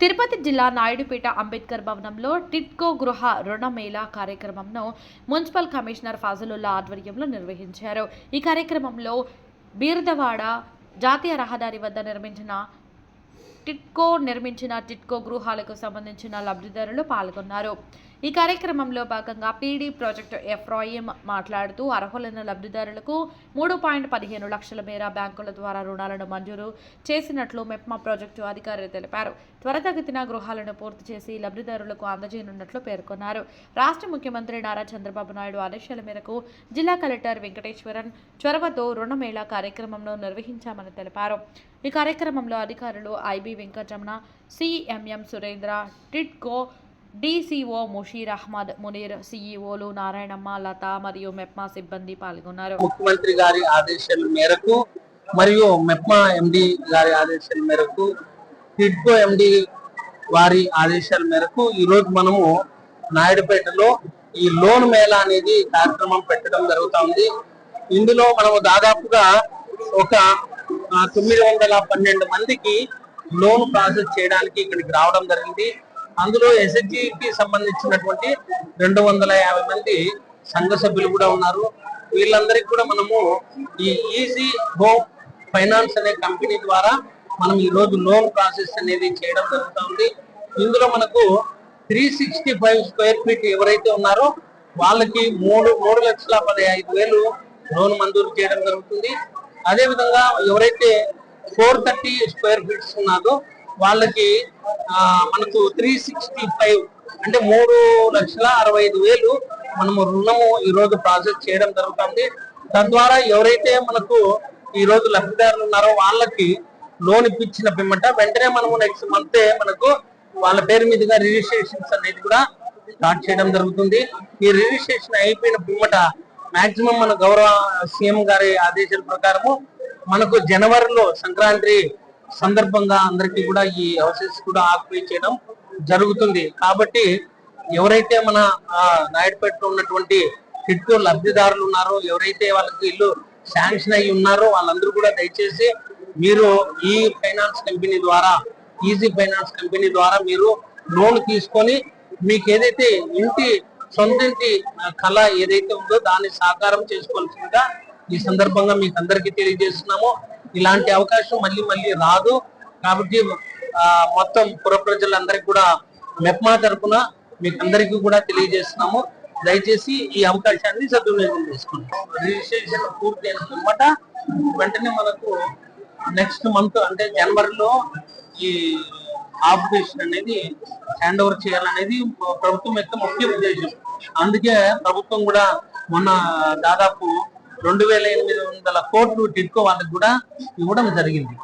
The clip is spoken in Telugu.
తిరుపతి జిల్లా నాయుడుపేట అంబేద్కర్ భవనంలో టిట్కో గృహ రుణ మేళా కార్యక్రమంను మున్సిపల్ కమిషనర్ ఫాజలుల్లా ఆధ్వర్యంలో నిర్వహించారు. ఈ కార్యక్రమంలో బీర్దవాడ జాతీయ రహదారి వద్ద నిర్మించిన టిట్కో నిర్మించిన టిట్కో గృహాలకు సంబంధించిన లబ్ధిదారులు పాల్గొన్నారు. ఈ కార్యక్రమంలో భాగంగా పీడీ ప్రాజెక్టు ఎఫ్రాయిం మాట్లాడుతూ అర్హులైన లబ్ధిదారులకు మూడు పాయింట్ పదిహేను లక్షల మేర బ్యాంకుల ద్వారా రుణాలను మంజూరు చేసినట్లు మెప్మా ప్రాజెక్టు అధికారులు తెలిపారు. త్వరతగతిన గృహాలను పూర్తి చేసి లబ్ధిదారులకు అందజేయనున్నట్లు పేర్కొన్నారు. రాష్ట్ర ముఖ్యమంత్రి నారా చంద్రబాబు నాయుడు ఆదేశాల మేరకు జిల్లా కలెక్టర్ వెంకటేశ్వరన్ చొరవతో రుణమేళా కార్యక్రమంలో నిర్వహించామని తెలిపారు. ఈ కార్యక్రమంలో అధికారులు IB Venkataramana CMM Surendra TIDCO DCO Mushir Ahmed Munir సీఈఓలు Narayanamma Latha మరియు మెప్మా సిబ్బంది పాల్గొన్నారు. ముఖ్యమంత్రి గారి ఆదేశాల మేరకు మరియు మెప్మా ఎండి గారి ఆదేశాల మేరకు టిడ్కో ఎండి వారి ఆదేశాల మేరకు ఈ రోజు మనము నాయుడుపేటలో ఈ లోన్ మేళా అనేది కార్యక్రమం పెట్టడం జరుగుతుంది. ఇందులో మనము దాదాపుగా ఒక తొమ్మిది వందల పన్నెండు మందికి లోన్ ప్రాసెస్ చేయడానికి ఇక్కడికి రావడం జరిగింది. అందులో ఎస్హెచ్జికి సంబంధించినటువంటి రెండు వందల యాభై మంది సంఘ సభ్యులు కూడా ఉన్నారు. వీళ్ళందరికీ కూడా మనము ఈ ఈజీ హోమ్ ఫైనాన్స్ అనే కంపెనీ ద్వారా మనం ఈ రోజు లోన్ ప్రాసెస్ అనేది చేయడం జరుగుతుంది. ఇందులో మనకు three sixty five square feet ఎవరైతే ఉన్నారో వాళ్ళకి మూడు మూడు లక్షల పదిహేను వేలు లోన్ మంజూరు చేయడం జరుగుతుంది. అదే విధంగా ఎవరైతే ఫోర్ థర్టీ స్క్వేర్ ఫీట్స్ ఉన్నారో వాళ్ళకి మనకు త్రీ సిక్స్టీ ఫైవ్ అంటే మూడు లక్షల అరవై ఐదు వేలు మనము రుణము ఈ రోజు ప్రాసెస్ చేయడం జరుగుతుంది. తద్వారా ఎవరైతే మనకు ఈరోజు లబ్ధిదారులు ఉన్నారో వాళ్ళకి లోన్ ఇప్పించిన పిమ్మట వెంటనే మనము నెక్స్ట్ మంత్ మనకు వాళ్ళ పేరు మీదుగా రిజిస్ట్రేషన్స్ అనేది కూడా స్టార్ట్ చేయడం జరుగుతుంది. ఈ రిజిస్ట్రేషన్ అయిపోయిన పిమ్మట మాక్సిమం మన గౌరవ సీఎం గారి ఆదేశాల ప్రకారము మనకు జనవరిలో సంక్రాంతి సందర్భంగా అందరికీ కూడా ఈ హౌసెస్ కూడా ఆక్యుపై చేయడం జరుగుతుంది. కాబట్టి ఎవరైతే మన నాయుడుపేటలో ఉన్నటువంటి టిట్కో లబ్ధిదారులు ఉన్నారో ఎవరైతే వాళ్ళకి ఇల్లు శాంక్షన్ అయ్యి ఉన్నారో వాళ్ళందరూ కూడా దయచేసి మీరు ఈ ఫైనాన్స్ కంపెనీ ద్వారా ఈజీ ఫైనాన్స్ కంపెనీ ద్వారా మీరు లోన్ తీసుకొని మీకు ఏదైతే ఇంటి సొంత ఇంటి కళ ఏదైతే ఉందో దాన్ని సాకారం చేసుకోవాల్సిందిగా ఈ సందర్భంగా మీకు అందరికీ తెలియజేస్తున్నాము. ఇలాంటి అవకాశం మళ్ళీ మళ్ళీ రాదు. కాబట్టి మొత్తం పుర ప్రజలందరికీ కూడా మెప్మా తరపున మీకు అందరికీ కూడా తెలియజేస్తున్నాము. దయచేసి ఈ అవకాశాన్ని సద్వినియోగం చేసుకోండి. రిజిస్ట్రేషన్ పూర్తి అయిన తర్వాత వెంటనే మనకు నెక్స్ట్ మంత్ అంటే జనవరిలో ఈ ఆపరేషన్ అనేది హ్యాండ్ ఓవర్ చేయాలనేది ప్రభుత్వం యొక్క ముఖ్య ఉద్దేశం. అందుకే ప్రభుత్వం కూడా మొన్న దాదాపు రెండు వేల ఎనిమిది వందల కోట్లు టిడ్కో వాళ్ళకి కూడా ఇవ్వడం జరిగింది.